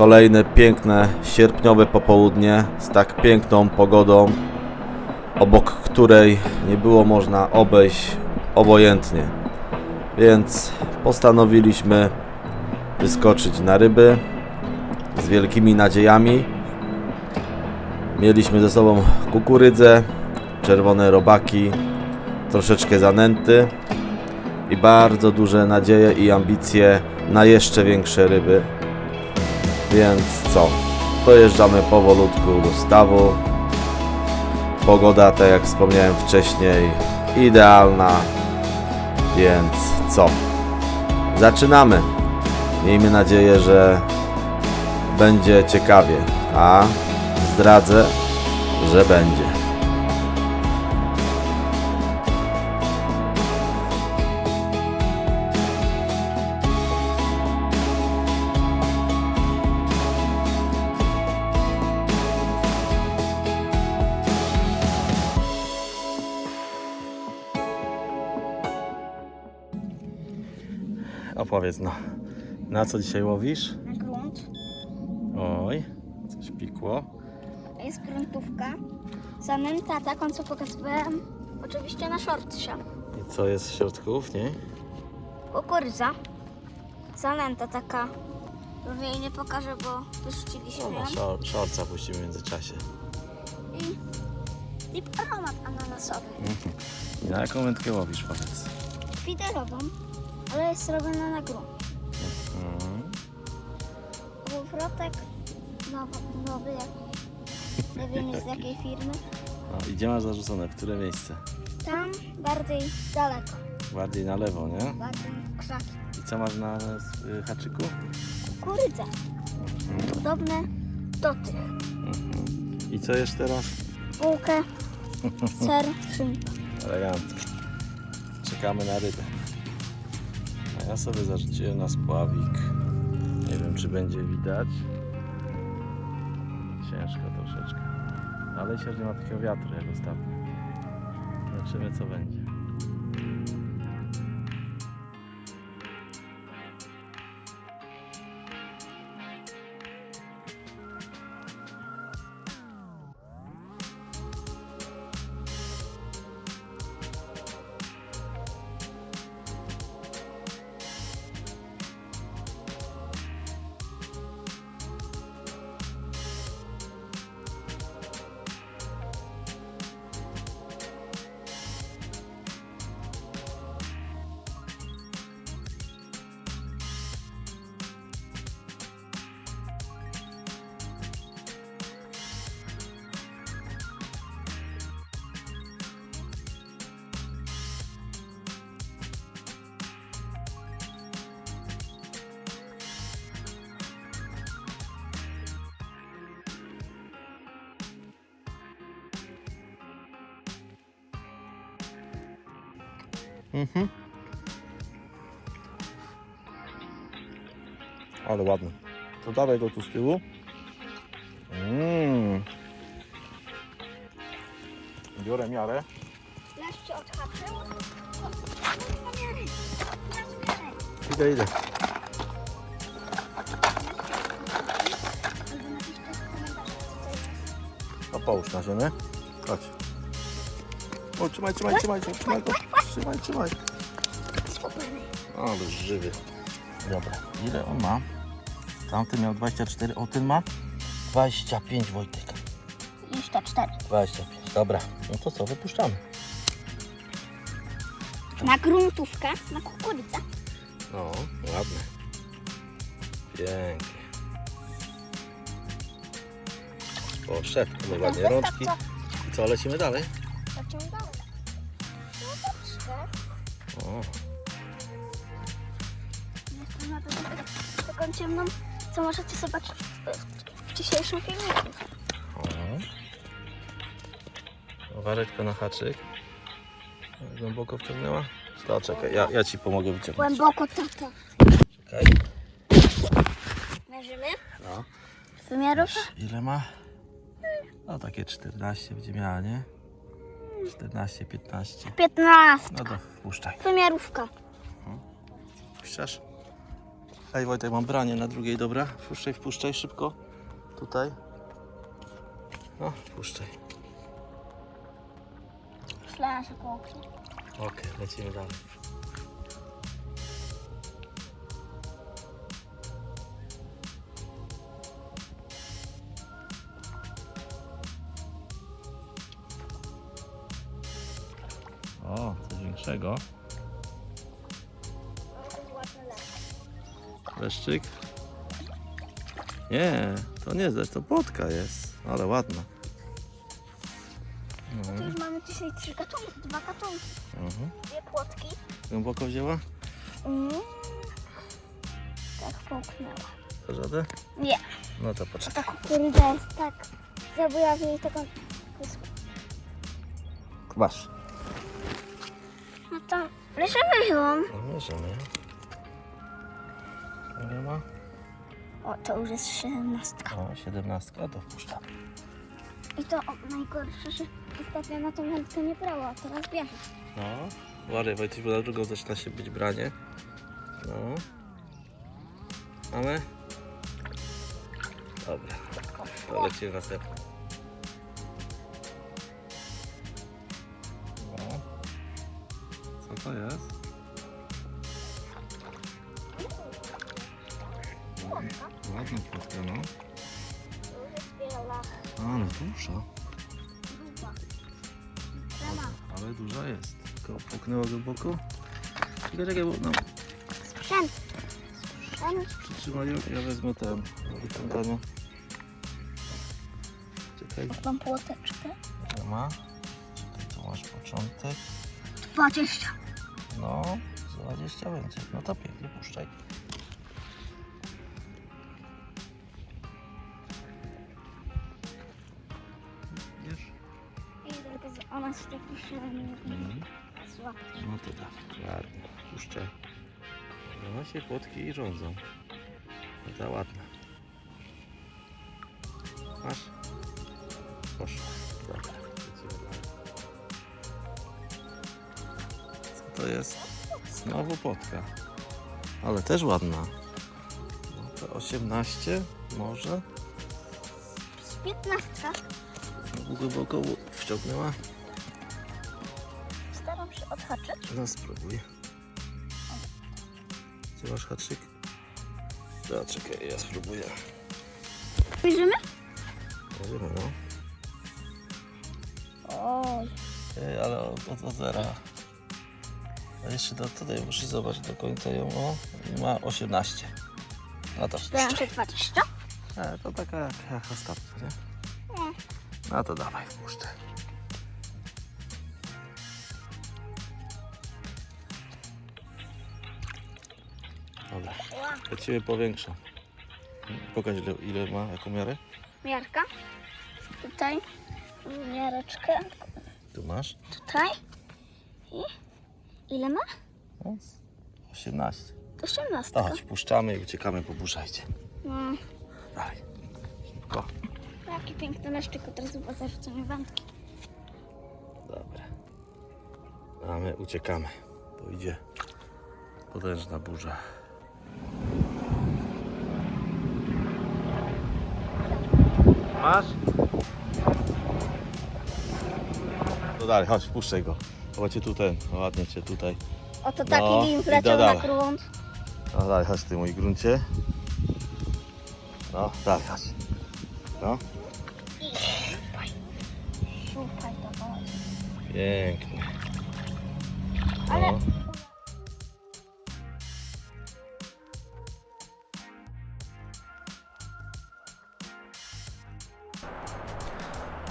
Kolejne piękne sierpniowe popołudnie z tak piękną pogodą, obok której nie było można obejść obojętnie. Więc postanowiliśmy wyskoczyć na ryby z wielkimi nadziejami. Mieliśmy ze sobą kukurydzę, czerwone robaki, troszeczkę zanęty i bardzo duże nadzieje i ambicje na jeszcze większe ryby. Więc co? Dojeżdżamy powolutku do stawu. Pogoda, tak jak wspomniałem wcześniej, idealna. Więc co? Zaczynamy. Miejmy nadzieję, że będzie ciekawie. A zdradzę, że będzie. Na co dzisiaj łowisz? na grunt. Oj, coś pikło. To jest gruntówka. Zanęta taką, co pokazywałem. Oczywiście na shortsie. I co jest w środku w niej? Kukurydza. Zanęta taka. Już jej nie pokażę, bo wyrzuciliśmy ją. No, szor, szorca puścimy w międzyczasie. I, I aromat ananasowy. I na jaką wędkę łowisz, powiedz? Fiderową, ale jest robiona na grunt. Mhm. Półwrotek nowy, nowy nie wiem z jakiej firmy. No, i gdzie masz zarzucone? W które miejsce? Tam bardziej daleko, Bardziej na lewo, nie? bardziej w krzaki. I co masz na y, haczyku? Kukurydza. Podobne do tych. Mhm. I co jesz teraz? Bułkę, ser, szynka. Elegancko. Czekamy na rybę. Ja sobie zarzuciłem na spławik. Nie wiem, czy będzie widać. Ciężko troszeczkę. Ale się nie ma takiego wiatru jak ostatnio. Zobaczymy, co będzie. Mhm. Ale ładny. To dawaj go tu z tyłu. Mm. Biorę miarę. Leszcze odhaczył. Idę, idę. No połóż na ziemię. Chodź. O, trzymaj, trzymaj, trzymaj, trzymaj go. Trzymaj, trzymaj. Ale żywy. Dobra, ile on ma? Tamten miał 24, o ten ma 25 Wojtek. 24. 25, dobra. No to co, wypuszczamy. Na gruntówkę, na kukurydzę. No, ładne. Pięknie. Poszedł, no ładnie rączki. I co, lecimy dalej? Zaciągamy. O, Jeszcze na to taką- ciemną, co możecie zobaczyć w, w dzisiejszym filmiku. o. Wareczka na haczyk. Głęboko wciągnęła? To czekaj, ja, ja ci pomogę wyciągnąć. Głęboko tata. Czekaj. Mierzymy. No. Wymiarów? Ile ma? No takie 14 będzie miała, nie? 14, 15. 15. No to wpuszczaj. Wymiarówka. Puszczasz? Ej Wojtek, mam branie na drugiej, dobra? Wpuszczaj, wpuszczaj szybko. Tutaj. No, że połknie. Okej, lecimy dalej. O, coś większego. Leszczyk? Nie, to nie zresztą to płotka jest, ale ładna. To Mhm. już mamy dzisiaj trzy gatunki, dwa gatunki. Mhm. Dwie płotki. Głęboko wzięła? Mm. Tak połknęła. To żadę? Nie. No to To poczekaj. ta kukurydza jest tak. Zrobiła w niej taką. Masz. No to leżymy ją. No możemy. Tu Nie ma? O, to już jest siedemnastka. O, siedemnastka, to wpuszczam. I to o, najgorsze, że ostatnio na tą wędkę nie brała, a teraz bierze. No. Uważaj, Wojciech, bo na drugą zaczyna się być branie. No. Mamy? Dobra, to lecimy następną. To jest? Ładna płotka, no. Biała. Ale duża. Gruba. Trema. Ale duża jest. Tylko puknęło głęboko. Czekaj, czekaj, bo no, Sprzęt. Sprzęt. przytrzymaj ją. Ja wezmę ten wyciąganie. Czekaj, Mam płoteczkę. nie ma. Tu masz początek. 20. No, 20 będzie. No to pięknie, puszczaj. Wiesz? I tylko z- ona się tak średnio Mhm. zła. No to tak, ładnie, puszczaj. No się płotki i rządzą. No to ładna. Masz? Poszło. Dobra, to jest? Znowu płotka. Ale też ładna. No to 18 może? Z 15. Znowu głęboko wciągnęła. Staram się odhaczyć. No spróbuj. Gdzie masz haczyk? No czekaj, ja spróbuję. Bierzemy? Możemy, no. Oj. Ej, ale od, od, od zera. A jeszcze do, tutaj muszę zobaczyć do końca ją. O, i ma 18. No to się 20. E, to taka jak, jak ostatnio, nie? Nie. No to dawaj, wpuszczę. Dobra, ja Ciebie powiększam. Pokaż ile, ile ma, jaką miarę? Miarka. Tutaj. Miareczkę. Tu masz? Tutaj. I ile ma? No, z 18. To 18. To chodź, wpuszczamy i uciekamy po burzajcie. No. Dalej. Szybko. Jaki piękny leszczyk od razu po zarzuceniu wędki. Dobra. A my uciekamy, bo idzie potężna burza. Masz? No dalej, chodź, wpuszczaj go. Chyba cię tu ten, ładnie cię tutaj. Oto taki No, lim wleciał na dodala. grunt. No dalej, chodź ty mój gruncie. No, dalej, chodź. No, Szukaj to chodź. pięknie. Ale- No.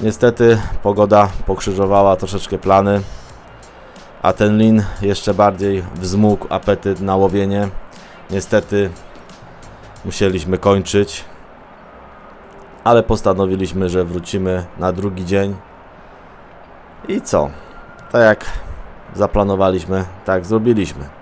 Niestety pogoda pokrzyżowała troszeczkę plany, a ten lin jeszcze bardziej wzmógł apetyt na łowienie. Niestety musieliśmy kończyć, ale postanowiliśmy, że wrócimy na drugi dzień. I co? Tak jak zaplanowaliśmy, tak zrobiliśmy.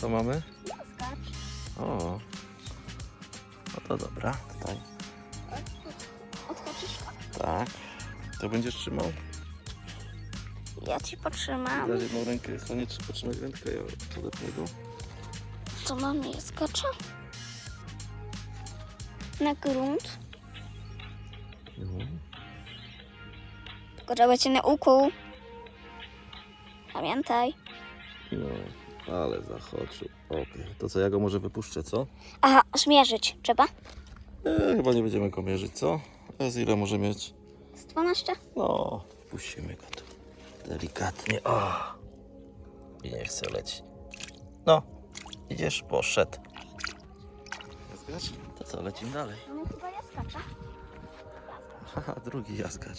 Co mamy? Skacz. O. No to dobra, tutaj. Odskoczysz? Tak. To będziesz trzymał? Ja ci potrzymam. Dasz jedną rękę, jest nie trzeba trzymać rękę, ja go. Co mamy? Ja skaczę. Na grunt. Mhm. Tylko żeby cię nie ukuł. Pamiętaj. No, ale zachoczył. Okej, to co, ja go może wypuszczę, co? Aha, zmierzyć trzeba. E, chyba nie będziemy go mierzyć, co? Z ile może mieć? Z 12? No, puścimy go tu. Delikatnie. O. I nie chce leci. No, idziesz, poszedł. Jaskacz? To co, lecimy dalej. No chyba ja skaczę. Haha, drugi jaskacz.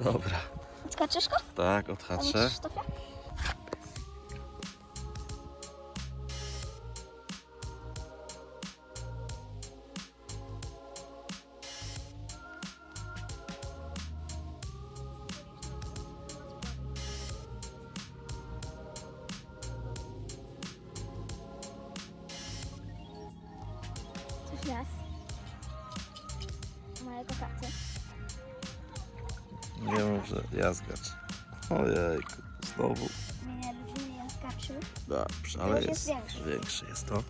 Dobra. Odskaczesz go? Tak, Panie odhaczę. Krzysztofie? Raz. Mojego taty. Nie mów, że jaskacz. Ojejku, znowu. My nie lubimy jaskaczy. Dobrze, ale już jest, jest większy. większy jest to.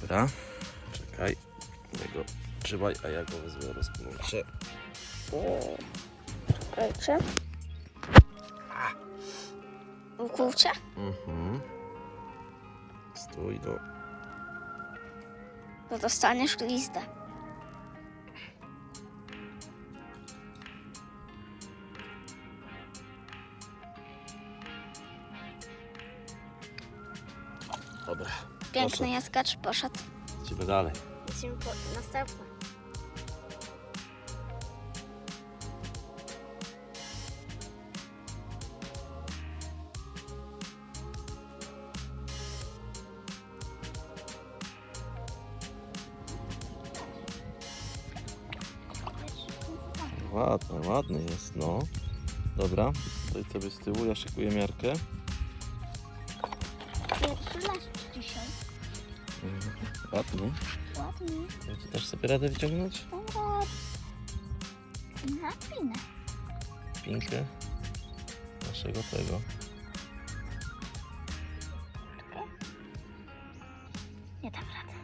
Dobra, czekaj. Jego trzymaj, a ja go wezmę rozpłynąć. Czekajcie. Ukłucie? Mhm. To dostaniesz listę. Dobra, Piękny jaskacz poszedł. lecimy dalej. Lecimy po następny. Ładny, ładny jest, no. Dobra, tutaj sobie z tyłu, ja szykuję miarkę. Pierwszy leszcz dzisiaj. Ładny. Ładny. Ty też sobie radę wyciągnąć? Ładny. Na pinę. Pinkę naszego tego. Nie dam rady.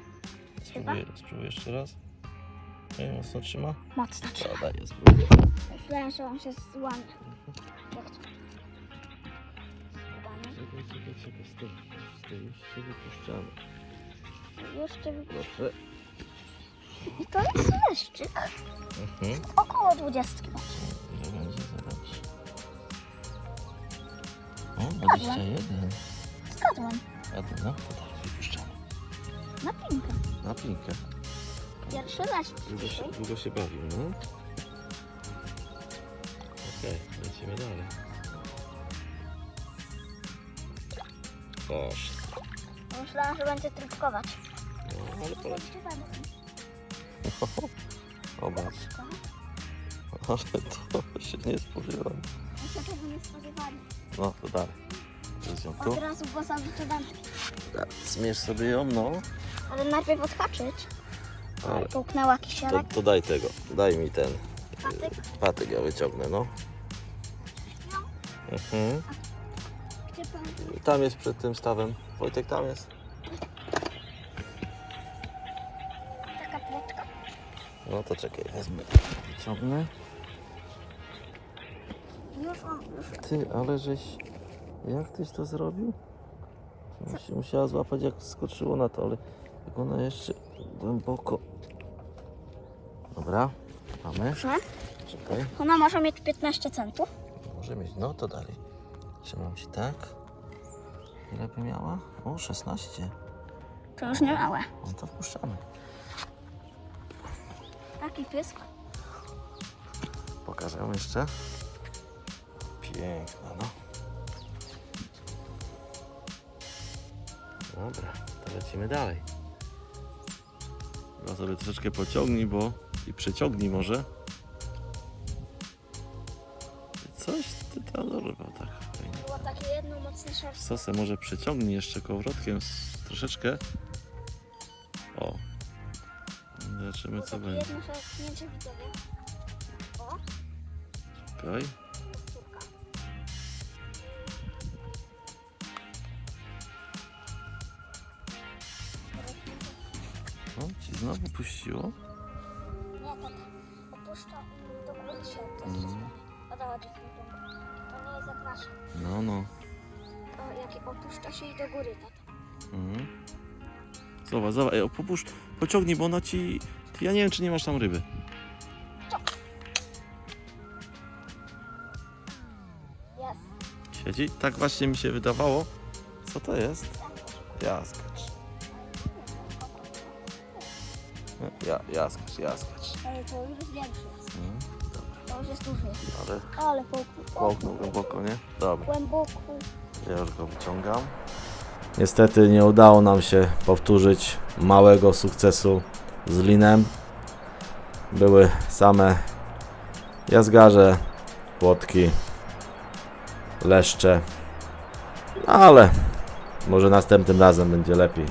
Chyba? Spróbuję, spróbuję jeszcze raz. Nie, mocno trzyma? Mocno To trzeba. daję, spróbuję. Myślałem, że on się złamie. Czekaj, czekaj, czekaj, z tym, z tym jeszcze wypuszczamy. Jeszcze wy- Proszę. I to jest leszczyk. Mhm. Około 20 metrów. Ile będzie zaraz? O, 21. Zgadłem. Ładnie, no to tak, wypuszczamy. Na pinkę. Na pinkę. Pierwszy leszcz Długo się, długo się bawił, no. Okej, lecimy dalej. Proszę. Myślałam, że będzie trybkować. No, ale poleci. Zobacz. Ale to się nie spodziewałem. My się tego nie spodziewali. No, to dalej. Jest ją tu. Od razu go zawyciągamy. Tak, Zmierz sobie ją, no. Ale najpierw odhaczyć. Ale Połknęła to, kisielek. to daj tego. Daj mi ten Patyk. patyk, ja wyciągnę, no. No. Mhm. Gdzie pan? Tam jest przed tym stawem. Wojtek, tam jest. Taka płotka. No to czekaj, wezmę. Wyciągnę. Już on, już. Ty, ale żeś... Jak tyś to zrobił? Musi, musiała złapać jak skoczyło na to, ale jak ona jeszcze głęboko... Dobra, mamy. Dobrze. Czekaj, Ona może mieć 15 centów. może mieć. No to dalej. Trzymam ci tak. Ile by miała? O, 16. To już nie małe. No to wpuszczamy. Taki pysk. Pokażę ją jeszcze. Piękna, no. Dobra, to lecimy dalej. Chyba sobie troszeczkę pociągnij, bo i przeciągnij może. Coś ty tam dorwał tak fajnie. było takie jedno mocniejsze. Sosę może przeciągnij jeszcze kołowrotkiem troszeczkę. O. Zobaczymy co będzie. jedno szarpnięcie widzowie. O, Okej. powtórka. O, ci znowu puściło. I do góry się. To Mhm. To nie jest nasze. No, no. O, jak opuszcza się i do góry, tata. Mhm. Zobacz, zobacz. Ej, popusz, pociągnij, bo ona ci... Ty, ja nie wiem, czy nie masz tam ryby. Jest. Siedzi? Tak właśnie mi się wydawało. Co to jest? Jaskacz. Ja, jaskacz, jaskacz. Ale to już jest większy. Mhm. To już jest duży. Ale Ale po kołknął głęboko, nie? Dobra. głęboko. Ja już go wyciągam. Niestety nie udało nam się powtórzyć małego sukcesu z linem. Były same jazgarze, płotki, leszcze. No ale może następnym razem będzie lepiej.